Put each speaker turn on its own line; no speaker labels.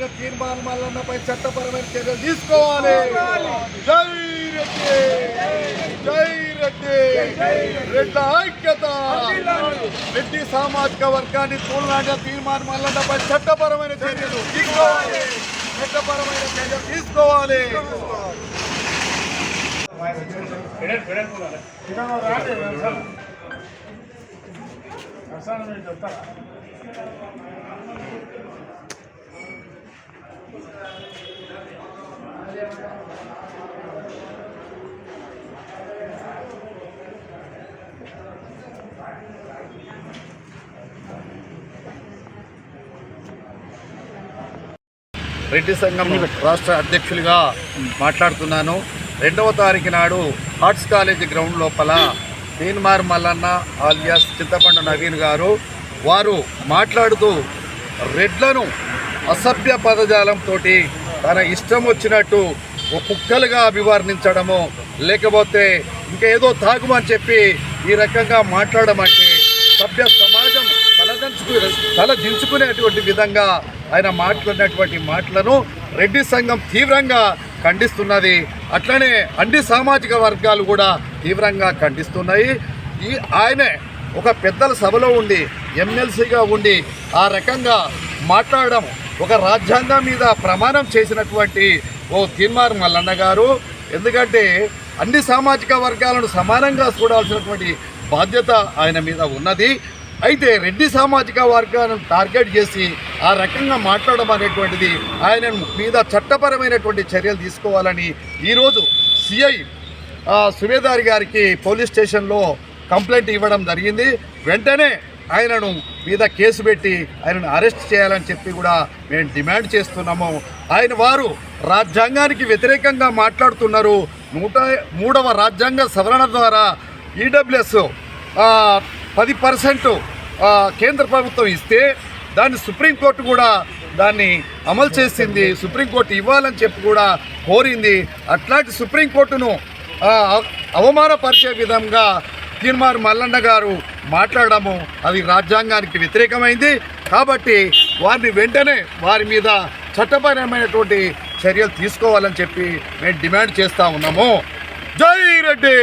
జరిగిన తీర్మానం మల్లన్నపై చట్టపరమైన చర్యలు తీసుకోవాలి జై రెడ్డి జై రెడ్డి రెడ్ల ఐక్యత రెడ్డి సామాజిక వర్గాన్ని తూలనాట తీర్మానం మల్లన్నపై చట్టపరమైన చర్యలు తీసుకోవాలి చట్టపరమైన చర్యలు తీసుకోవాలి రెడ్డి సంఘం రాష్ట్ర అధ్యక్షులుగా మాట్లాడుతున్నాను. రెండవ తారీఖు నాడు ఆర్ట్స్ కాలేజీ గ్రౌండ్ లోపల తీన్మార్ మల్లన్న ఆలియాస్ చింతపండు నవీన్ గారు వారు మాట్లాడుతూ రెడ్లను అసభ్య పదజాలంతో తన ఇష్టం వచ్చినట్టు ఓ కుక్కలుగా అభివర్ణించడము లేకపోతే ఇంకేదో తాగుమని చెప్పి ఈ రకంగా మాట్లాడడం అంటే సభ్య సమాజం తలదంచుకు తల దించుకునేటువంటి విధంగా ఆయన మాట్లాడినటువంటి మాటలను రెడ్డి సంఘం తీవ్రంగా ఖండిస్తున్నది. అట్లనే అన్ని సామాజిక వర్గాలు కూడా తీవ్రంగా ఖండిస్తున్నాయి. ఈ ఆయనే ఒక పెద్దల సభలో ఉండి ఎమ్మెల్సీగా ఉండి ఆ రకంగా మాట్లాడడం ఒక రాజ్యాంగం మీద ప్రమాణం చేసినటువంటి ఓ తీన్మార్ మల్లన్న గారు. ఎందుకంటే అన్ని సామాజిక వర్గాలను సమానంగా చూడాల్సినటువంటి బాధ్యత ఆయన మీద ఉన్నది. అయితే రెడ్డి సామాజిక వర్గాలను టార్గెట్ చేసి ఆ రకంగా మాట్లాడడం అనేటువంటిది ఆయన మీద చట్టపరమైనటువంటి చర్యలు తీసుకోవాలని ఈరోజు సిఐ సువేదారి గారికి పోలీస్ స్టేషన్లో కంప్లైంట్ ఇవ్వడం జరిగింది. వెంటనే ఆయనను మీద కేసు పెట్టి ఆయనను అరెస్ట్ చేయాలని చెప్పి కూడా మేము డిమాండ్ చేస్తున్నాము. ఆయన వారు రాజ్యాంగానికి వ్యతిరేకంగా మాట్లాడుతున్నారు. నూట మూడవ రాజ్యాంగ సవరణ ద్వారా ఈడబ్ల్యూఎస్ పది పర్సెంట్ కేంద్ర ప్రభుత్వం ఇస్తే దాన్ని సుప్రీంకోర్టు కూడా దాన్ని అమలు చేసింది సుప్రీంకోర్టు ఇవ్వాలని చెప్పి కూడా కోరింది. అట్లాంటి సుప్రీంకోర్టును అవమానపరిచే విధంగా కిర్మార్ మల్లన్న గారు మాట్లాడము అది రాజ్యాంగానికి వ్యతిరేకమైంది. కాబట్టి వారిని వెంటనే వారి మీద చట్టపరమైనటువంటి చర్యలు తీసుకోవాలని చెప్పి మేము డిమాండ్ చేస్తా ఉన్నాము. జై రెడ్డి!